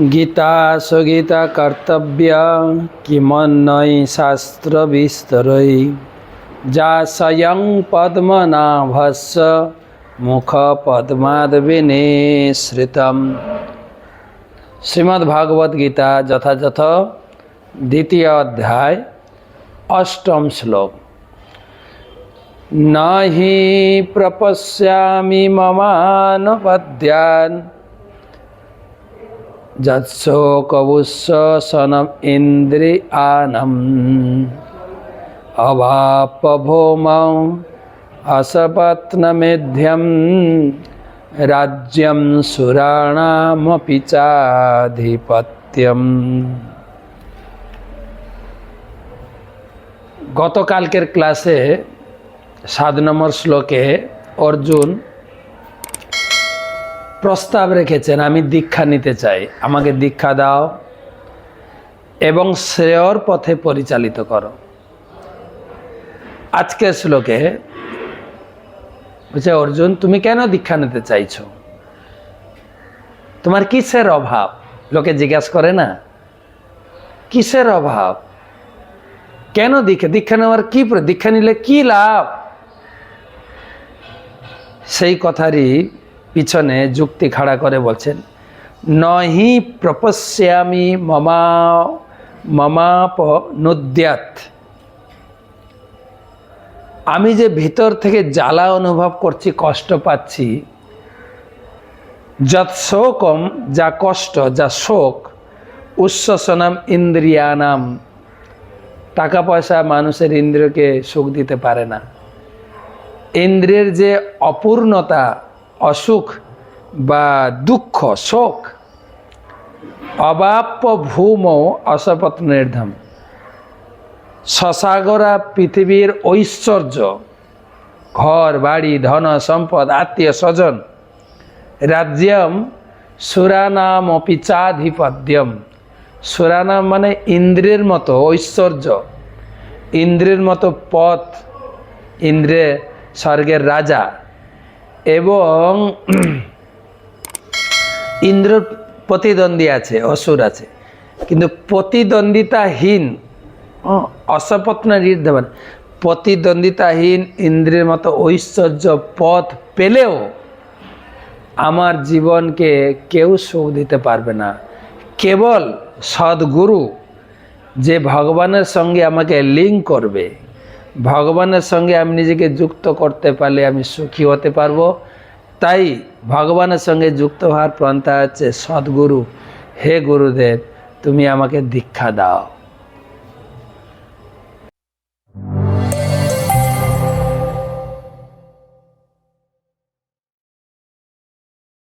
गीता सुगीता कर्तव्य किमन्नै शास्त्रविस्तरै। जासयं पद्मनाभस्य श्रीमद्भागवत गीता यथायथ द्वितीय अध्याय, अष्टम श्लोक। नहि हि प्रपश्यामि ममानपद्यान्। যৎসোকবুৎসনম ইন্দ্রিয়ানম অভাপভৌমৌ অসপত্নমেধ্যম রাজ্যম সুরাণামপি চাধিপত্যম। গতকালকের ক্লাসে সাত নম্বর শ্লোকে অর্জুন প্রস্তাব রেখেছেন, আমি দীক্ষা নিতে চাই। আমাকে দীক্ষা দাও এবং শ্রেয়র পথে পরিচালিত করো। আজকের শ্লোকে বলছে, অর্জুন, তুমি কেন দীক্ষা নিতে চাইছো? তোমার কিসের অভাব? লোকে জিজ্ঞাসা করে না। কিসের অভাব? কেন দীক্ষা দীক্ষা নেওয়ার কি দীক্ষা নিলে কি লাভ? সেই কথারই পিছনে যুক্তি খাড়া করে বলছেন, নহি প্রপশ্যামি মমা মমাপ নদ্যাত। আমি যে ভিতর থেকে জ্বালা অনুভব করছি, কষ্ট পাচ্ছি, যৎ শোকম যা কষ্ট, যা শোক, উচ্ছ্বসনাম ইন্দ্রিয়ানাম। টাকা পয়সা মানুষের ইন্দ্রিয়কে সুখ দিতে পারে না। ইন্দ্রিয়ের যে অপূর্ণতা অসুখ বা দুঃখ, শোক অবাপ্য ভূম অসপত নির্ধাম সসাগরা পৃথিবীর ঐশ্বর্য, ঘর, বাড়ি, ধন, সম্পদ, আত্মীয়, স্বজন, রাজ্যম সুরানাম অপিচাধিপদ্যম সুরানাম মানে ইন্দ্রের মতো ঐশ্বর্য। ইন্দ্রের মতো পথ। ইন্দ্রে স্বর্গের রাজা। এবং ইন্দ্র প্রতিদ্বন্দ্বী আছে, অসুর আছে। কিন্তু প্রতিদ্বন্দ্বিতাহীন অসপত্ন নির্ধাবন প্রতিদ্বন্দ্বিতাহীন ইন্দ্রের মতো ঐশ্বর্য পথ পেলেও আমার জীবনকে কেউ সুখ দিতে পারবে না। কেবল সদ্গুরু যে ভগবানের সঙ্গে আমাকে লিঙ্ক করবে। ভগবানের সঙ্গে আমি নিজেকে যুক্ত করতে পারলে আমি সুখী হতে পারব। তাই ভগবানের সঙ্গে যুক্ত হওয়ার পন্থা হচ্ছে সদ্গুরু। হে গুরুদেব, তুমি আমাকে দীক্ষা দাও।